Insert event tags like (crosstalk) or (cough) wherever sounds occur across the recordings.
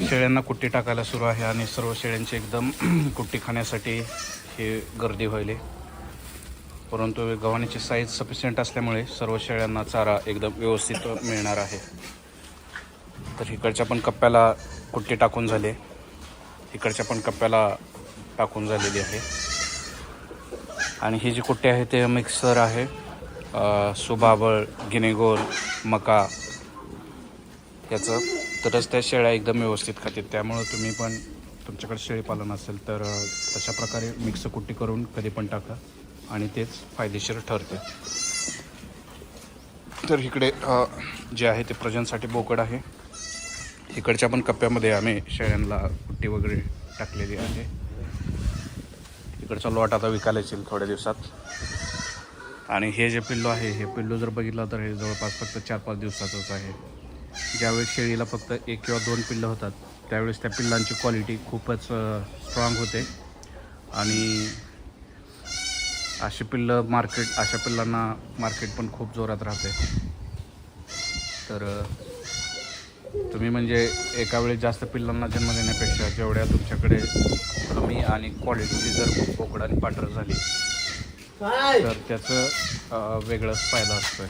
शेळ्यांना कुट्टी टाकायला सुरू आहे आणि सर्व शेळ्यांची एकदम (clears throat) कुट्टी खाण्यासाठी हे गर्दी व्हायली. परंतु गव्हाणीची साईज सफिशियंट असल्यामुळे सर्व शेळ्यांना चारा एकदम व्यवस्थित मिळणार आहे. तर इकडच्या पण कप्प्याला कुट्टी टाकून झाले. इकडच्या पण कप्प्याला टाकून झालेली आहे. आणि ही जी कुट्टी आहे ते मिक्सर आहे. सुबाबळ गिनेगोल मका याचं. तरच त्या शेळ्या एकदम व्यवस्थित खातील. त्यामुळं तुम्ही पण तुमच्याकडे शेळीपालन असेल तर तशा प्रकारे मिक्स कुट्टी करून कधी पण टाका आणि तेच फायदेशीर ठरते. तर इकडे जे आहे ते प्रजनसाठी बोकड आहे. इकडच्या पण कप्प्यामध्ये आम्ही शेळ्यांना कुट्टी वगैरे टाकलेली आहे. इकडचा लॉट आता विकायला येईल थोड्या दिवसात. आणि हे जे पिल्लू आहे हे पिल्लू जर बघितलं तर हे जवळपास फक्त चार पाच दिवसाचंच आहे. ज्यावेळेस शेळीला फक्त एक किंवा दोन पिल्लं होतात त्यावेळेस त्या पिल्लांची क्वालिटी खूपच स्ट्रॉंग होते. आणि अशी पिल्लं मार्केट अशा पिल्लांना मार्केट पण खूप जोरात राहते. तर तुम्ही म्हणजे एका वेळेस जास्त पिल्लांना जन्म देण्यापेक्षा जेवढ्या तुमच्याकडे कमी आणि क्वालिटीची जर बोकड आणि पांढर झाली तर त्याचं वेगळंच फायदा असतोय.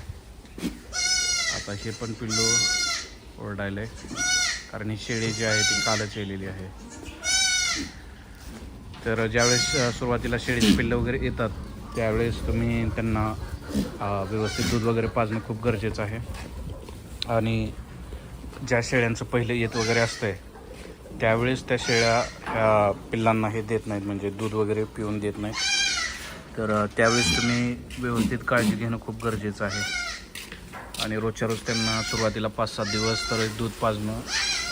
आता हे पण पिल्लू ओरडायले. कारण ही शेळी जी आहे ती कालच येलेली आहे. तर ज्यावेळेस सुरुवातीला शेळीची पिल्लं वगैरे येतात त्यावेळेस तुम्ही त्यांना व्यवस्थित दूध वगैरे पाजणं खूप गरजेचं आहे. आणि ज्या शेळ्यांचं पहिलं येत वगैरे असतंय त्यावेळेस त्या शेळ्या ह्या पिल्लांना हे देत नाहीत. म्हणजे दूध वगैरे पिऊन देत नाहीत. तर त्यावेळेस तुम्ही व्यवस्थित काळजी घेणं खूप गरजेचं आहे. आणि रोजच्या रोज त्यांना सुरुवातीला पाच सात दिवस तर दूध पाजणं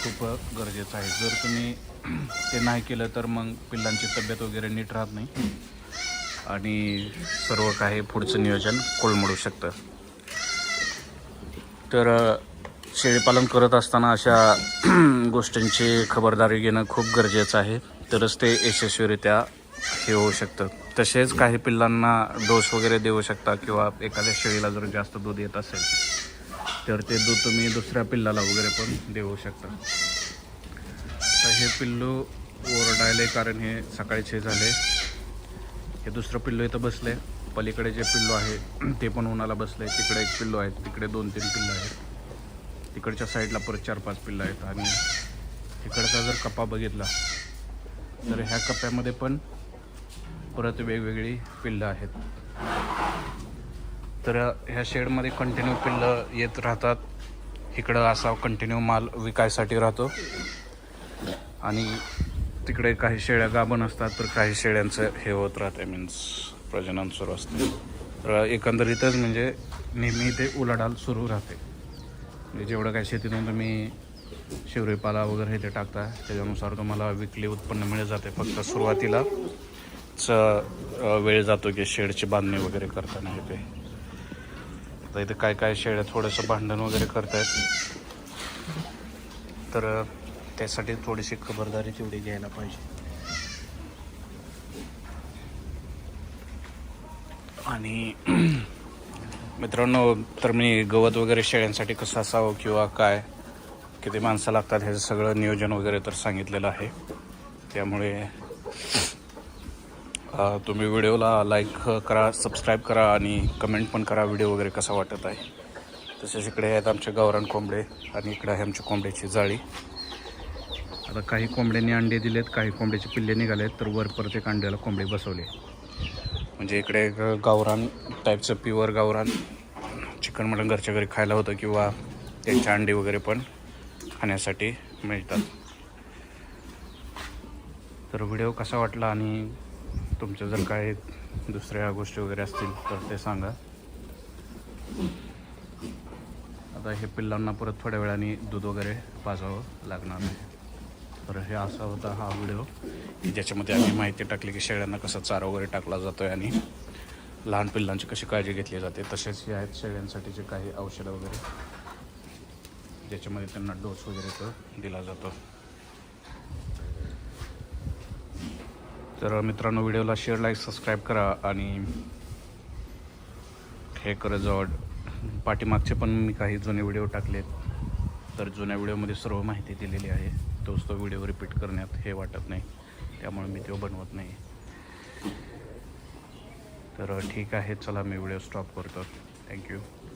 खूप गरजेचं आहे. जर तुम्ही ते नाही केलं तर मग पिल्लांची तब्येत वगैरे नीट राहत नाही. आणि सर्व काही पुढचं नियोजन कोलमडू शकतं. तर शेळीपालन करत असताना अशा (clears throat) गोष्टींची खबरदारी घेणं खूप गरजेचं आहे. तरच ते यशस्वीरित्या हे होऊ शकतं. तसेच काही पिल्लांना डोस वगैरे देऊ शकता किंवा एखाद्या शेळीला जर जास्त दूध येत असेल तर ते दूध तुम्ही दुसऱ्या पिल्लाला वगैरे पण देऊ शकता. तर हे पिल्लू ओरडायले कारण हे सकाळचे झाले. हे दुसरं पिल्लू इथं बसले. पलीकडे जे पिल्लू आहे ते पण उन्हाला बसले. तिकडे एक पिल्लू आहे तिकडे दोन तीन पिल्लं आहेत. तिकडच्या साईडला परत चार पाच पिल्लं आहेत. आणि तिकडचा जर कप्पा बघितला तर ह्या कप्प्यामध्ये पण परत वेगवेगळी पिल्लं आहेत. तर ह्या शेडमध्ये कंटिन्यू पिल्लं येत राहतात. इकडं असा कंटिन्यू माल विकायसाठी राहतो. आणि तिकडे काही शेळ्या गाभण असतात तर काही शेळ्यांचं हे होत राहते मीन्स प्रजनन सुरू असते. तर एकंदरीतच म्हणजे नेहमी ते उलाढाल सुरू राहते. म्हणजे जेवढं काही शेतीतून तुम्ही शिवरीपाला वगैरे हे ते टाकता त्याच्यानुसार तुम्हाला विकली उत्पन्न मिळत जाते. फक्त सुरुवातीला वेळ जातो की शेडची बांधणी वगैरे करताना हे ते आता इथे काय काय शेळ्या थोडंसं भांडण वगैरे करतायत. तर त्यासाठी थोडीशी खबरदारी तेवढी घ्यायला पाहिजे. आणि मित्रांनो तर मी गवत वगैरे शेळ्यांसाठी कसं असावं किंवा काय किती माणसं लागतात ह्याचं सगळं नियोजन वगैरे तर सांगितलेलं आहे. त्यामुळे तुम्ही व्हिडिओला लाईक करा सबस्क्राईब करा आणि कमेंट पण करा व्हिडिओ वगैरे कसा वाटत आहे. तसेच इकडे आहेत आमचे गावरान कोंबडे आणि इकडे आहे आमची कोंबड्याची जाळी. आता काही कोंबड्यांनी अंडे दिलेत काही कोंबड्याचे पिल्ले निघाले तर वर परत एक अंड्याला कोंबडे बसवले. म्हणजे इकडे एक गावरान टाईपचं प्युअर गावरान चिकन मटण घरच्या घरी खायला होतं किंवा त्यांचे अंडे वगैरे पण खाण्यासाठी मिळतात. तर व्हिडिओ कसा वाटला आणि तुमच्या जर काय दुसऱ्या गोष्टी वगैरे असतील तर ते सांगा. आता हे पिल्लांना परत थोड्या वेळाने दूध वगैरे पाजावं लागणार आहे. तर हे असा होता हा व्हिडिओ. की ज्याच्यामध्ये आम्ही माहिती टाकली की शेळ्यांना कसा चारा वगैरे टाकला जातो आहे आणि लहान पिल्लांची कशी काळजी घेतली जाते. तसेच हे आहेत शेळ्यांसाठीचे काही औषधं वगैरे ज्याच्यामध्ये त्यांना डोस वगैरे तो दिला जातो. तर मित्रांनो व्हिडिओला शेअर लाईक सबस्क्राईब करा आणि हे रिझॉर्ट पाठीमागचे पण मी काही जुने व्हिडिओ टाकलेत. तर जुन्या व्हिडिओमध्ये सर्व माहिती दिलेली आहे. तोच तो व्हिडिओ रिपीट करण्यात हे वाटत नाही. त्यामुळे मी तो बनवत नाही. तर ठीक आहे चला मी व्हिडिओ स्टॉप करतो. Thank you